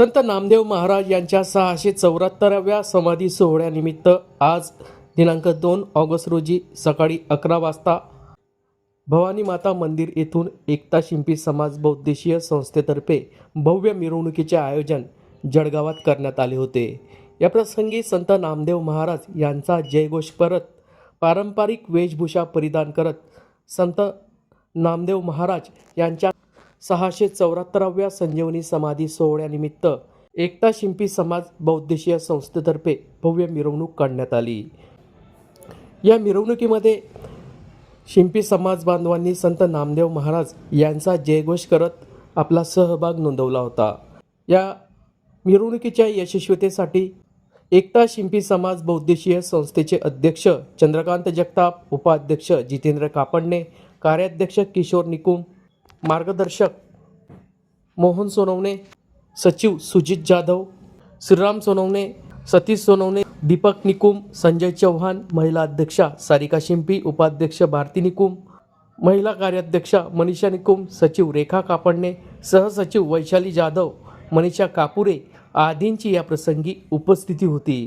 संत नामदेव महाराज यांच्या सहाशे चौऱ्याहत्तराव्या समाधी सोहळ्यानिमित्त आज दिनांक दोन ऑगस्ट रोजी सकाळी अकरा वाजता भवानी माता मंदिर येथून एकता शिंपी समाज बौद्धेशीय संस्थेतर्फे भव्य मिरवणुकीचे आयोजन जळगावात करण्यात आले होते. या प्रसंगी संत नामदेव महाराज यांचा जयघोष करत पारंपरिक वेशभूषा परिधान करत संत नामदेव महाराज यांच्या सहाशे चौऱ्याहत्तराव्या संजीवनी समाधी सोहळ्यानिमित्त एकता शिंपी समाज बौद्धिशीय संस्थेतर्फे भव्य मिरवणूक काढण्यात आली. या मिरवणुकीमध्ये शिंपी समाज बांधवांनी संत नामदेव महाराज यांचा जयघोष करत आपला सहभाग नोंदवला होता. या मिरवणुकीच्या यशस्वीतेसाठी एकता शिंपी समाज बौद्धिशीय संस्थेचे अध्यक्ष चंद्रकांत जगताप उपाध्यक्ष जितेंद्र कापडणे कार्याध्यक्ष किशोर निकुम मार्गदर्शक मोहन सोनवणे सचिव सुजित जाधव श्रीराम सोनवणे सतीश सोनवणे दीपक निकुम संजय चव्हाण महिला अध्यक्षा सारिका शिंपी उपाध्यक्ष भारती निकुम महिला कार्याध्यक्षा मनीषा निकुम सचिव रेखा कापडणे सहसचिव वैशाली जाधव मनीषा कापुरे आदींची या प्रसंगी उपस्थिती होती.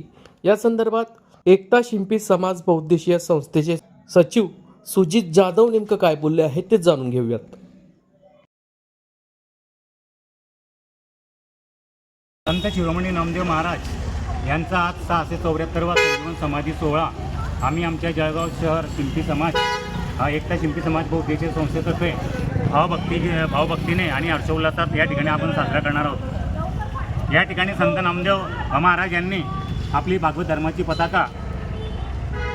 या संदर्भात एकता शिंपी समाज बहुद्देशीय संस्थेचे सचिव सुजित जाधव नेमकं काय बोलले आहेत ते जाणून घेऊयात. संत शिरोमणी नामदेव महाराज यांचा आज सहाशे चौऱ्याहत्तरवा संजीवन समाधी सोहळा. आम्ही आमच्या जळगाव शहर शिंपी समाज हा एकटा शिंपी समाज बहुतेचे संस्थेतर्फे भावभक्ती भावभक्तीने आणि हर्षोल्लासात या ठिकाणी आपण साजरा करणार आहोत. या ठिकाणी संत नामदेव महाराज यांनी आपली भागवत धर्माची पताका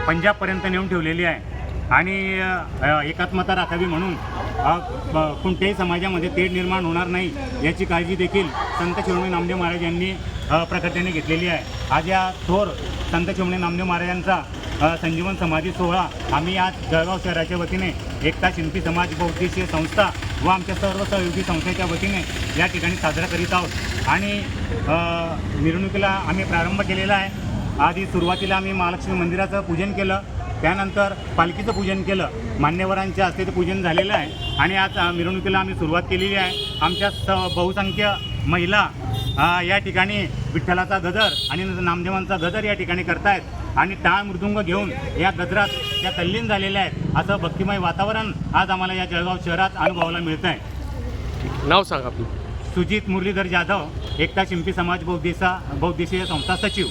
पंजाबपर्यंत नेऊन ठेवलेली आहे. आणि एकात्मता राखावी म्हणून कोणत्याही समाजामध्ये तेढ निर्माण होणार नाही याची काळजी देखील संत शिरोमणी नामदेव महाराज यांनी अ, घेतलेली आहे. आज या थोर संत शिरोमणी नामदेव महाराजांचा संजीवन समाधी सोहळा आम्ही आज जळगाव शहराच्या वतीने एकता शिंपी समाज बौद्धिशीय संस्था व आमच्या सर्व सहयोगी संस्थेच्या वतीने या ठिकाणी साजरा करीत आहोत. आणि मिरवणुकीला आम्ही प्रारंभ केलेला आहे. आधी सुरुवातीला आम्ही महालक्ष्मी मंदिराचं पूजन केलं. त्यानंतर पालखीचं पूजन केलं. मान्यवरांच्या हस्ते ते पूजन झालेलं आहे. आणि आज मिरवणुकीला आम्ही सुरुवात केलेली आहे. आमच्या स बहुसंख्य महिला या ठिकाणी विठ्ठलाचा गजर आणि नामदेवांचा गजर या ठिकाणी करतायत. आणि टाळ मृदुंग घेऊन या गजरात त्या तल्लीन झालेल्या आहेत. असं भक्तिमय वातावरण आज आम्हाला या जळगाव शहरात अनुभवायला मिळतं आहे नाव सांगा आपलं. सुजित मुरलीधर जाधव एकता शिंपी समाज बौद्धिसा बौद्धिशीय संस्था सचिव.